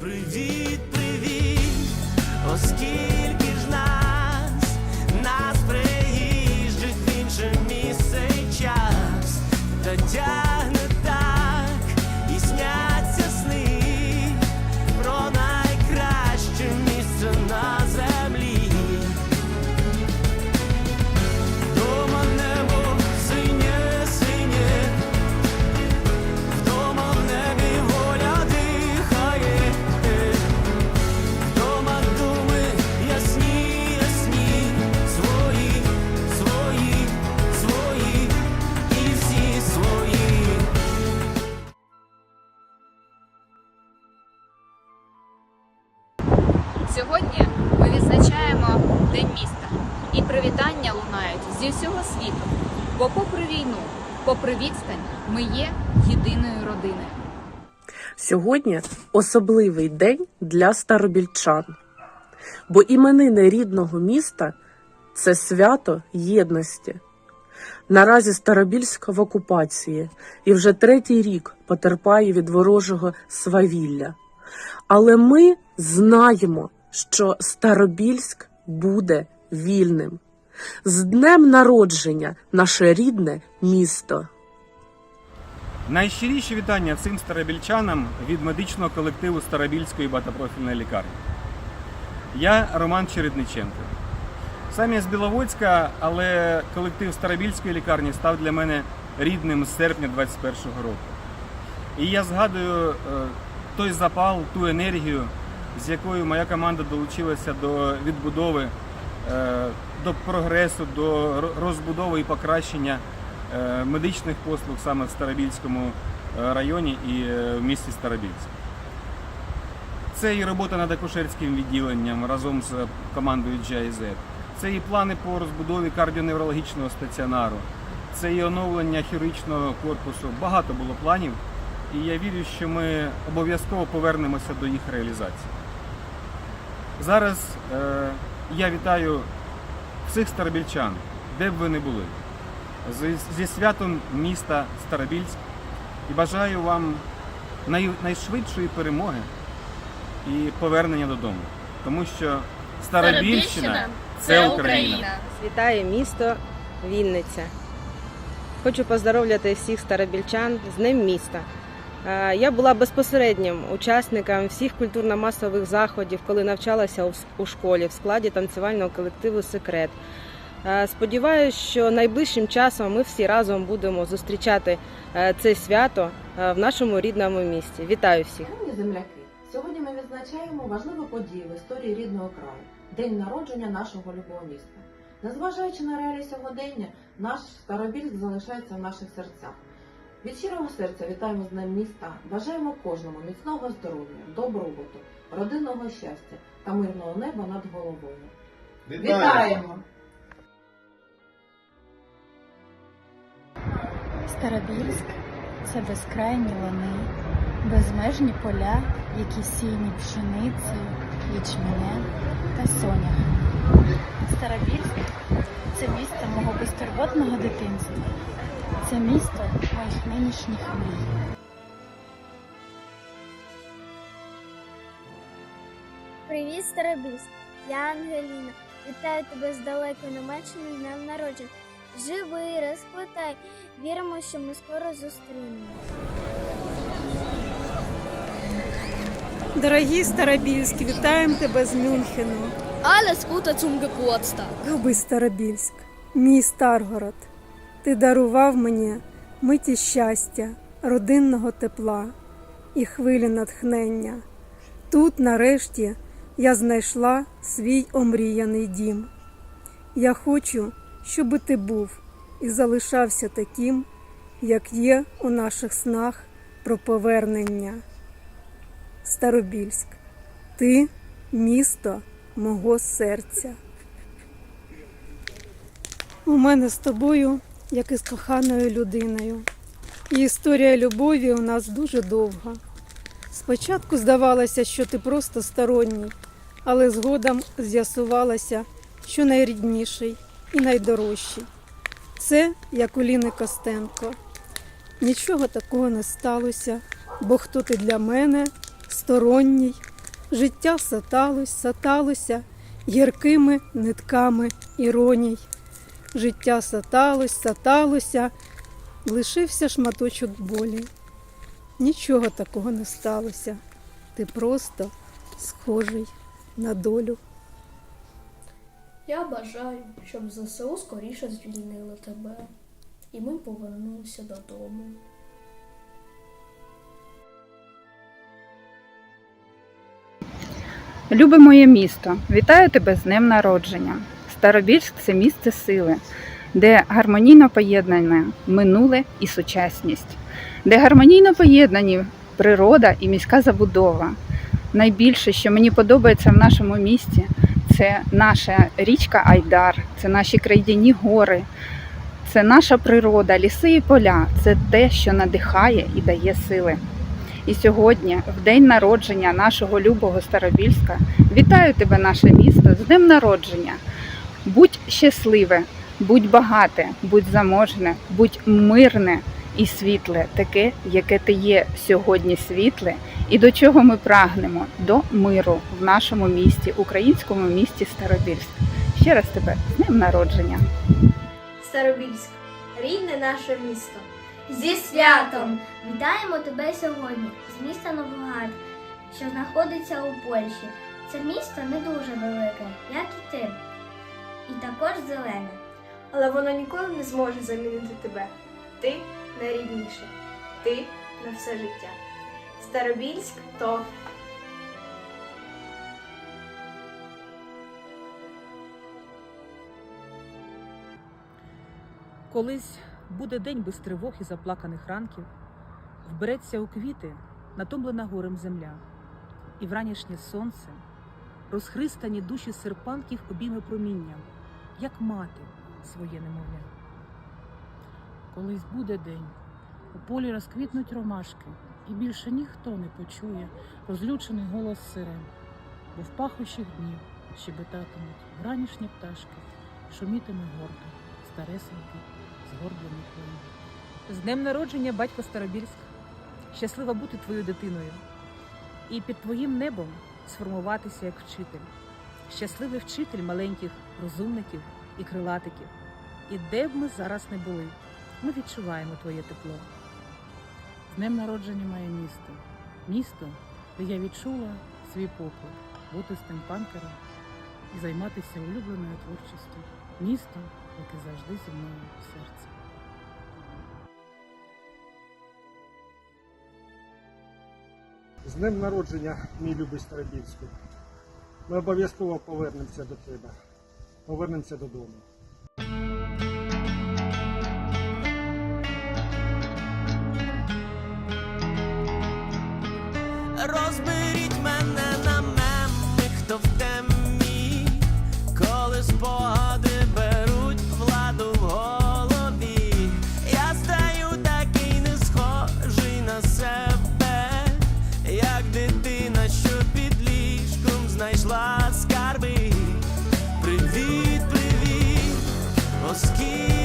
Привіт, Сьогодні особливий день для старобільчан, бо іменини рідного міста це свято єдності. Наразі Старобільська в окупації і вже третій рік потерпає від ворожого свавілля. Але ми знаємо, що Старобільськ буде вільним. З днем народження наше рідне місто. Найщиріші вітання всім старобільчанам від медичного колективу Старобільської багатопрофільної лікарні. Я Роман Чередниченко. Сам я з Біловодська, але колектив Старобільської лікарні став для мене рідним з серпня 21-го року. І я згадую е, той запал, ту енергію, з якою моя команда долучилася до відбудови, е, до прогресу, до розбудови і покращення медичних послуг саме в Старобільському е, районі і е, в місті Старобільськ. Це і робота над акушерським відділенням разом з командою GIZ. Це і плани по розбудові кардіоневрологічного стаціонару, це і оновлення хірургічного корпусу. Багато було планів, і я вірю, що ми обов'язково повернемося до їх реалізації. Зараз е, я вітаю всіх старобільчан, де б ви не були, зі святом міста Старобільськ і бажаю вам найшвидшої перемоги і повернення додому. Тому що Старобільщина це Україна. Вітає місто Вінниця. Хочу поздоровляти всіх старобільчан з Днем міста. Е, Я була безпосереднім учасником всіх культурно-масових заходів, коли навчалася у- у школі в складі танцювального колективу Секрет. Е, Сподіваюсь, що найближчим часом ми всі разом будемо зустрічати е, це свято е, в нашому рідному місті. Вітаю всіх! Шановні земляки, сьогодні ми відзначаємо важливу подію в історії рідного краю день народження нашого любого міста. Незважаючи на реалії сьогодення, наш Старобільськ залишається в наших серцях. Від щирого серця вітаємо з Днем міста, бажаємо кожному міцного здоров'я, добробуту, родинного щастя та мирного неба над головою. Вітаємо! Старобільськ це безкрайні лани, безмежні поля, які сіяні пшеницею, ячменем та соняхом. Старобільськ це місто мого безтурботного дитинства. Це місто моїх нинішніх мрій. Привіт, Старобільськ! Я Ангеліна. Вітаю тебе з далекої Німеччини днем народження. Живи, розквитай. Віримо, що ми скоро зустрінемося. Дорогі Старобільські, вітаємо тебе з Мюнхену. Alles Gute zum Geburtstag! Любий Старобільськ, мій Старгород, ти дарував мені миті щастя, родинного тепла і хвилі натхнення. Тут, нарешті, я знайшла свій омріяний дім. Я хочу, щоби ти був і залишався таким, як є у наших снах про повернення. Старобільськ, ти місто мого серця. У мене з тобою, як і з коханою людиною. І історія любові у нас дуже довга. Спочатку здавалося, що ти просто сторонній, але згодом з'ясувалося, що найрідніший і найдорожчий. Це як у Ліни Костенко. Нічого такого не сталося, бо хто ти для мене сторонній Життя саталось, саталося гіркими нитками іроній. Життя саталось, саталося, лишився шматочок болі. Нічого такого не сталося. Ти просто схожий на долю. Я бажаю, щоб ЗСУ скоріше звільнили тебе, і ми повернулися додому. Любе моє місто, вітаю тебе з днем народження. Старобільськ це місце сили, де гармонійно поєднане минуле і сучасність, де гармонійно поєднані природа і міська забудова. Найбільше, що мені подобається в нашому місті, це наша річка Айдар, це наші крайдяні гори, це наша природа, ліси і поля. Це те, що надихає і дає сили. І сьогодні, в день народження нашого любого Старобільська, вітаю тебе, наше місто, з днем народження. Будь щасливе, будь багате, будь заможне, будь мирне і світле, таке, яке ти є сьогодні світле, і до чого ми прагнемо до миру в нашому місті, українському місті Старобільськ. Ще раз тебе з днем народження. Старобільськ, рідне наше місто. Зі святом! Вітаємо тебе сьогодні з міста Новоград, що знаходиться у Польщі. Це місто не дуже велике, як і ти, і також зелене. Але воно ніколи не зможе замінити тебе. Ти найрідніше. Ти на все життя. Старобільськ то Колись буде день без тривог і заплаканих ранків, вбереться у квіти натомлена горем земля, і вранішнє сонце, розхристані душі серпанків обійме промінням, як мати своє немовля. Колись буде день, у полі розквітнуть ромашки, і більше ніхто не почує розлючений голос сирен, бо в пахощих днів щебетатимуть вранішні пташки, шумітиме гордо, старесенький, згорблений клин. З днем народження, батько Старобільськ! Щаслива бути твоєю дитиною і під твоїм небом сформуватися як вчитель. Щасливий вчитель маленьких розумників і крилатиків. І де б ми зараз не були, ми відчуваємо твоє тепло. З днем народження моє місто. Місто, де я відчула свій поклик бути стемпанкером і займатися улюбленою творчістю. Місто, яке завжди зі мною в серці. З днем народження, мій любий Старобільський. Ми обов'язково повернемося до тебе. Повернемося додому. Спогади беруть владу в голові. Я стаю такий не схожий на себе, як дитина, що під ліжком знайшла скарби. Привіт, привіт, оскільки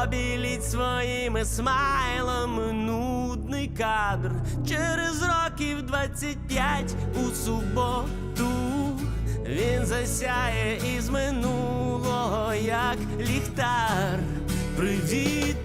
побіліть своїми смайлами нудний кадр. Через років 25 у суботу він засяє із минулого, як ліхтар. Привіт,